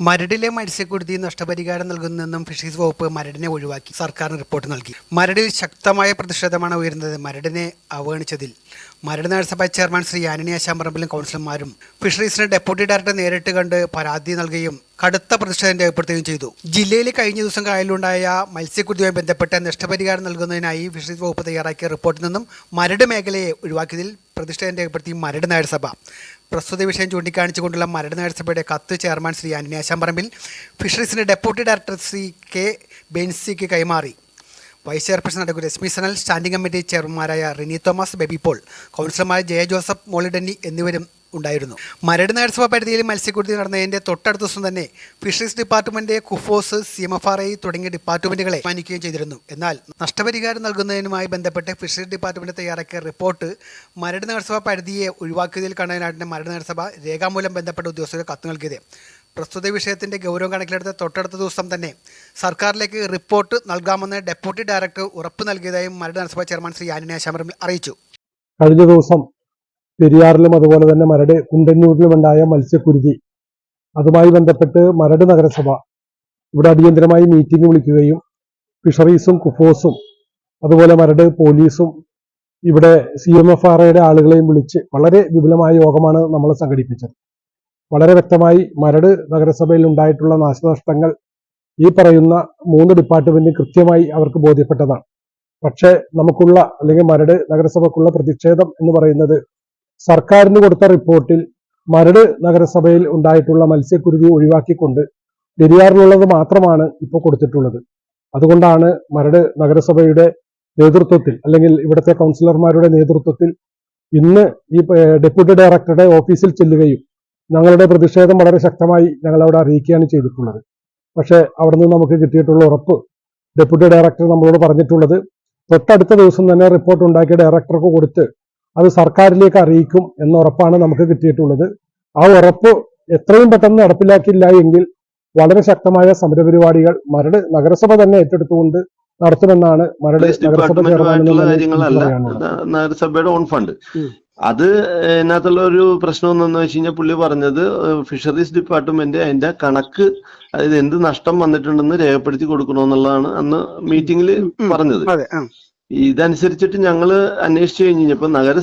മരടിലെ മത്സ്യക്കുരുതി നഷ്ടപരിഹാരം നൽകുന്നതെന്നും ഫിഷറീസ് വകുപ്പ് മരടിനെ ഒഴിവാക്കി സർക്കാരിന് റിപ്പോർട്ട് നൽകി. മരടിൽ ശക്തമായ പ്രതിഷേധമാണ് ഉയരുന്നത്. മരടിനെ അവഗണിച്ചതിൽ മരട് നഗരസഭ ചെയർമാൻ ശ്രീ ആനണി ആശാമ്പറമ്പിലും കൗൺസിലർമാരും ഫിഷറീസിന് ഡെപ്യൂട്ടി ഡയറക്ടർ നേരിട്ട് കണ്ട് പരാതി നൽകുകയും കടുത്ത പ്രതിഷേധം രേഖപ്പെടുത്തുകയും ചെയ്തു. ജില്ലയിൽ കഴിഞ്ഞ ദിവസം കായലിലുണ്ടായ മത്സ്യക്കുതിയുമായി ബന്ധപ്പെട്ട നഷ്ടപരിഹാരം നൽകുന്നതിനായി ഫിഷറീസ് വകുപ്പ് തയ്യാറാക്കിയ റിപ്പോർട്ടിൽ നിന്നും മരട് മേഖലയെ ഒഴിവാക്കിയതിൽ പ്രതിഷേധം രേഖപ്പെടുത്തി മരട് നഗരസഭ പ്രസ്തുത വിഷയം ചൂണ്ടിക്കാണിച്ചുകൊണ്ടുള്ള മരട് നഗരസഭയുടെ കത്ത് ചെയർമാൻ ശ്രീ ആന്റണി ആശാമ്പറമ്പിൽ ഫിഷറീസിന്റെ ഡെപ്യൂട്ടി ഡയറക്ടർ ശ്രീ കെ ബെൻസിക്ക് കൈമാറി. Vice chairperson advocate Reshmi Sanal standing committee ചെയർമാനായ റിനി തോമസ് ബേബി പോൾ കൗൺസിലർമാർ ജയ ജോസഫ് മോളിഡന്നി എന്നിവരും ഉണ്ടായിരുന്നു. മരട് നഗരസഭാ പരിധിയിൽ മത്സ്യക്കുരുതി നടന്നതിന്റെ തൊട്ടടുത്ത ദിവസം തന്നെ fisheries department KUFOS C M F R I തുടങ്ങിയ ഡിപ്പാർട്ട്മെന്റുകളെ മാനിക്കുകയും ചെയ്തിരുന്നു. എന്നാൽ നഷ്ടപരിഹാരം നൽകുന്നതിനുമായി ബന്ധപ്പെട്ട് ഫിഷറീസ് ഡിപ്പാർട്ട്മെന്റ് തയ്യാറാക്കിയ റിപ്പോർട്ട് മരട് നഗരസഭാ പരിധിയെ ഒഴിവാക്കിയതിൽ കാണാനായിട്ട് മരട് നഗരസഭ രേഖാമൂലം ബന്ധപ്പെട്ട ഉദ്യോഗസ്ഥർക്ക് കത്ത് നൽകിയത്. പ്രസ്തുത വിഷയത്തിന്റെ ഗൗരവം കണക്കിലെടുത്ത് തൊട്ടടുത്ത ദിവസം തന്നെ സർക്കാരിലേക്ക് റിപ്പോർട്ട് നൽകാമെന്ന് ഡെപ്യൂട്ടി ഡയറക്ടർ ഉറപ്പ് നൽകിയതായും മരട് നഗരസഭാ ചെയർമാൻ ശ്രീ ആന്റണി ആശാമരം അറിയിച്ചു. കഴിഞ്ഞ ദിവസം പെരിയാറിലും അതുപോലെ തന്നെ മരട് കുണ്ടന്നൂരിലുമുണ്ടായ മത്സ്യക്കുരുതി അതുമായി ബന്ധപ്പെട്ട് മരട് നഗരസഭ ഇവിടെ അടിയന്തരമായി മീറ്റിംഗ് വിളിക്കുകയും ഫിഷറീസും കുഫോസും അതുപോലെ മരട് പോലീസും ഇവിടെ സി എം എഫ് ആർ ഐയുടെ ആളുകളെയും വിളിച്ച് വളരെ വിപുലമായ യോഗമാണ് നമ്മൾ സംഘടിപ്പിച്ചത്. വളരെ വ്യക്തമായി മരട് നഗരസഭയിൽ ഉണ്ടായിട്ടുള്ള നാശനഷ്ടങ്ങൾ ഈ പറയുന്ന മൂന്ന് ഡിപ്പാർട്ട്മെന്റും കൃത്യമായി അവർക്ക് ബോധ്യപ്പെട്ടതാണ്. പക്ഷേ നമുക്കുള്ള അല്ലെങ്കിൽ മരട് നഗരസഭക്കുള്ള പ്രതിഷേധം എന്ന് പറയുന്നത് സർക്കാരിന് കൊടുത്ത റിപ്പോർട്ടിൽ മരട് നഗരസഭയിൽ ഉണ്ടായിട്ടുള്ള മത്സ്യക്കുരുതി ഒഴിവാക്കിക്കൊണ്ട് പെരിയാറിലുള്ളത് മാത്രമാണ് ഇപ്പോൾ കൊടുത്തിട്ടുള്ളത്. അതുകൊണ്ടാണ് മരട് നഗരസഭയുടെ നേതൃത്വത്തിൽ അല്ലെങ്കിൽ ഇവിടുത്തെ കൗൺസിലർമാരുടെ നേതൃത്വത്തിൽ ഇന്ന് ഈ ഡെപ്യൂട്ടി ഡയറക്ടറുടെ ഓഫീസിൽ ചെല്ലുകയും ഞങ്ങളുടെ പ്രതിഷേധം വളരെ ശക്തമായി ഞങ്ങൾ അവിടെ അറിയിക്കുകയാണ് ചെയ്തിട്ടുള്ളത്. പക്ഷേ അവിടെ നിന്ന് നമുക്ക് കിട്ടിയിട്ടുള്ള ഉറപ്പ് ഡെപ്യൂട്ടി ഡയറക്ടർ നമ്മളോട് പറഞ്ഞിട്ടുള്ളത് തൊട്ടടുത്ത ദിവസം തന്നെ റിപ്പോർട്ട് ഉണ്ടാക്കിയ ഡയറക്ടർക്ക് കൊടുത്ത് അത് സർക്കാരിലേക്ക് അറിയിക്കും എന്ന ഉറപ്പാണ് നമുക്ക് കിട്ടിയിട്ടുള്ളത്. ആ ഉറപ്പ് എത്രയും പെട്ടെന്ന് നടപ്പിലാക്കില്ല എങ്കിൽ വളരെ ശക്തമായ സമരപരിപാടികൾ മരട് നഗരസഭ തന്നെ ഏറ്റെടുത്തുകൊണ്ട് നടത്തുമെന്നാണ് മരട് നഗരസഭ ചെയർമാൻ കാര്യങ്ങളല്ല. നഗരസഭയുടെ ഓൺ ഫണ്ട്. അത് അതിനകത്തുള്ള ഒരു പ്രശ്നം എന്താണെന്ന് വെച്ച് കഴിഞ്ഞാൽ പുള്ളി പറഞ്ഞത് ഫിഷറീസ് ഡിപ്പാർട്ട്മെന്റ് അതിന്റെ കണക്ക് അതായത് എന്ത് നഷ്ടം വന്നിട്ടുണ്ടെന്ന് രേഖപ്പെടുത്തി കൊടുക്കണമെന്നുള്ളതാണ് അന്ന് മീറ്റിംഗിൽ. പറഞ്ഞത് ഇതനുസരിച്ചിട്ട് ഞങ്ങൾ അന്വേഷിച്ചു കഴിഞ്ഞപ്പോ നഗര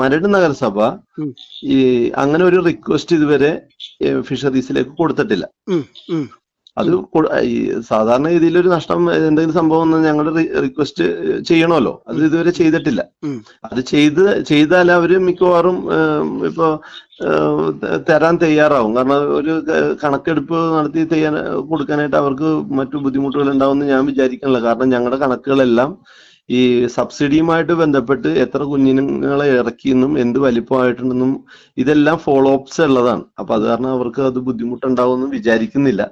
മരട് നഗരസഭ. ഈ അങ്ങനെ ഒരു റിക്വസ്റ്റ് ഇതുവരെ ഫിഷറീസിലേക്ക് കൊടുത്തിട്ടില്ല. അത് ഈ സാധാരണ രീതിയിൽ ഒരു നഷ്ടം എന്തെങ്കിലും സംഭവം വന്നാൽ ഞങ്ങൾ റിക്വസ്റ്റ് ചെയ്യണമല്ലോ. അത് ഇതുവരെ ചെയ്തിട്ടില്ല. അത് ചെയ്ത് ചെയ്താൽ അവർ മിക്കവാറും ഇപ്പൊ തരാൻ തയ്യാറാവും. കാരണം ഒരു കണക്കെടുപ്പ് നടത്തി തയ്യാ കൊടുക്കാനായിട്ട് അവർക്ക് മറ്റു ബുദ്ധിമുട്ടുകൾ ഉണ്ടാവുമെന്ന് ഞാൻ വിചാരിക്കണില്ല. കാരണം ഞങ്ങളുടെ കണക്കുകളെല്ലാം ഈ സബ്സിഡിയുമായിട്ട് ബന്ധപ്പെട്ട് എത്ര കുഞ്ഞുങ്ങളെ ഇറക്കിയെന്നും എന്ത് വലിപ്പമായിട്ടുണ്ടെന്നും ഇതെല്ലാം ഫോളോ അപ്സ് ഉള്ളതാണ്. അപ്പൊ അത് കാരണം അവർക്ക് അത് ബുദ്ധിമുട്ടുണ്ടാവുമെന്നും വിചാരിക്കുന്നില്ല.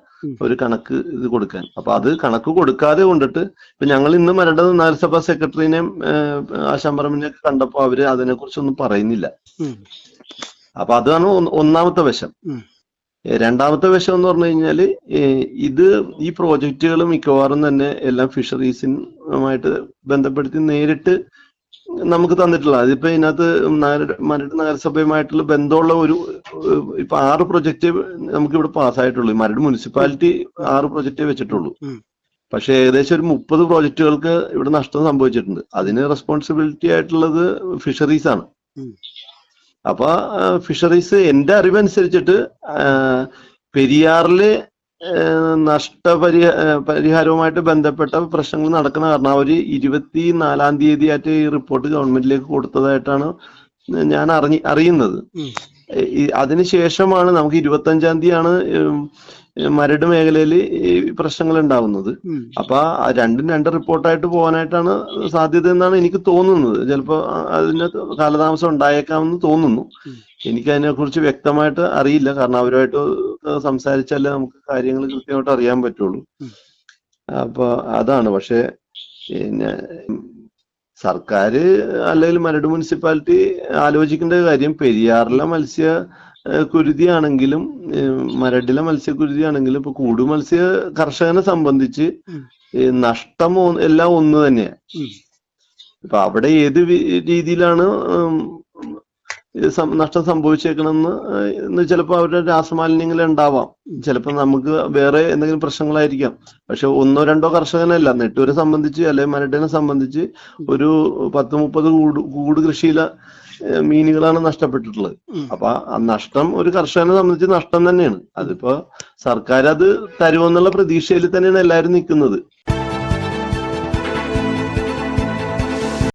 ഒരു കണക്ക് ഇത് കൊടുക്കാൻ. അപ്പൊ അത് കണക്ക് കൊടുക്കാതെ കൊണ്ടിട്ട് ഇപ്പൊ ഞങ്ങൾ ഇന്ന് മരട് നഗരസഭാ സെക്രട്ടറിനെയും ആശാമ്പറമ്പിനെയും ഒക്കെ കണ്ടപ്പോ അവർ അതിനെ കുറിച്ചൊന്നും പറയുന്നില്ല. അപ്പൊ അതാണ് ഒന്നാമത്തെ വശം. രണ്ടാമത്തെ വശം എന്ന് പറഞ്ഞു കഴിഞ്ഞാൽ ഇത് ഈ പ്രോജക്റ്റുകൾ മിക്കവാറും തന്നെ എല്ലാം ഫിഷറീസുമായിട്ട് ബന്ധപ്പെടുത്തി നേരിട്ട് നമുക്ക് തന്നിട്ടുള്ള അതിപ്പോ ഇതിനകത്ത് മരട് നഗരസഭയുമായിട്ടുള്ള ബന്ധമുള്ള ഒരു ഇപ്പൊ ആറ് പ്രൊജക്ട് നമുക്ക് ഇവിടെ പാസ്സായിട്ടുള്ളൂ മരട് മുനിസിപ്പാലിറ്റി ആറ് പ്രൊജക്റ്റേ വെച്ചിട്ടുള്ളൂ. പക്ഷെ ഏകദേശം ഒരു മുപ്പത് പ്രോജക്റ്റുകൾക്ക് ഇവിടെ നഷ്ടം സംഭവിച്ചിട്ടുണ്ട്. അതിന് റെസ്പോൺസിബിലിറ്റി ആയിട്ടുള്ളത് ഫിഷറീസ് ആണ്. അപ്പൊ ഫിഷറീസ് എന്റെ അറിവനുസരിച്ചിട്ട് പെരിയാറിൽ നഷ്ടപരിഹ പരിഹാരവുമായിട്ട് ബന്ധപ്പെട്ട പ്രശ്നങ്ങൾ നടക്കുന്ന കാരണം അവർ ഇരുപത്തി നാലാം തീയതി ആയിട്ട് ഈ റിപ്പോർട്ട് ഗവൺമെന്റിലേക്ക് കൊടുത്തതായിട്ടാണ് ഞാൻ അറിഞ്ഞ അറിയുന്നത്. അതിനുശേഷമാണ് നമുക്ക് ഇരുപത്തി അഞ്ചാം തീയതിയാണ് മരട് മേഖലയിൽ ഈ പ്രശ്നങ്ങൾ ഉണ്ടാവുന്നത്. അപ്പൊ ആ രണ്ടും രണ്ട് റിപ്പോർട്ടായിട്ട് പോകാനായിട്ടാണ് സാധ്യത എന്നാണ് എനിക്ക് തോന്നുന്നത് ചിലപ്പോ അതിന് കാലതാമസം ഉണ്ടായേക്കാമെന്ന് തോന്നുന്നു. എനിക്ക് അതിനെ കുറിച്ച് വ്യക്തമായിട്ട് അറിയില്ല കാരണം അവരുമായിട്ട് സംസാരിച്ചാലേ നമുക്ക് കാര്യങ്ങൾ കൃത്യമായിട്ട് അറിയാൻ പറ്റുള്ളൂ. അപ്പൊ അതാണ് പക്ഷെ പിന്നെ സർക്കാര് അല്ലെങ്കിൽ മരട് മുനിസിപ്പാലിറ്റി ആലോചിക്കേണ്ട കാര്യം പെരിയാറിലെ മത്സ്യ കുരുതിയാണെങ്കിലും മരടിലെ മരടിലെ മത്സ്യക്കുരുതിയാണെങ്കിലും ഇപ്പൊ കൂടു മത്സ്യ കർഷകനെ സംബന്ധിച്ച്. നഷ്ടം എല്ലാം ഒന്ന് തന്നെയാണ്. ഇപ്പൊ അവിടെ ഏത് രീതിയിലാണ് നഷ്ടം സംഭവിച്ചേക്കണമെന്ന് ഇന്ന് ചിലപ്പോൾ അവരുടെ രാസമാലിന്യങ്ങൾ ഉണ്ടാവാം. ചിലപ്പോൾ നമുക്ക് വേറെ എന്തെങ്കിലും പ്രശ്നങ്ങളായിരിക്കാം. പക്ഷെ ഒന്നോ രണ്ടോ കർഷകനല്ല. നെട്ടൂരെ സംബന്ധിച്ച് അല്ലെങ്കിൽ മരടിനെ സംബന്ധിച്ച് ഒരു പത്ത് മുപ്പത് കൂട് കൂട് കൃഷിയിലെ മീനുകളാണ് നഷ്ടപ്പെട്ടിട്ടുള്ളത്. അപ്പൊ ആ നഷ്ടം ഒരു കർഷകനെ സംബന്ധിച്ച് നഷ്ടം തന്നെയാണ്. അതിപ്പോ സർക്കാർ അത് തരുമെന്നുള്ള പ്രതീക്ഷയിൽ തന്നെയാണ് എല്ലാവരും നിൽക്കുന്നത്.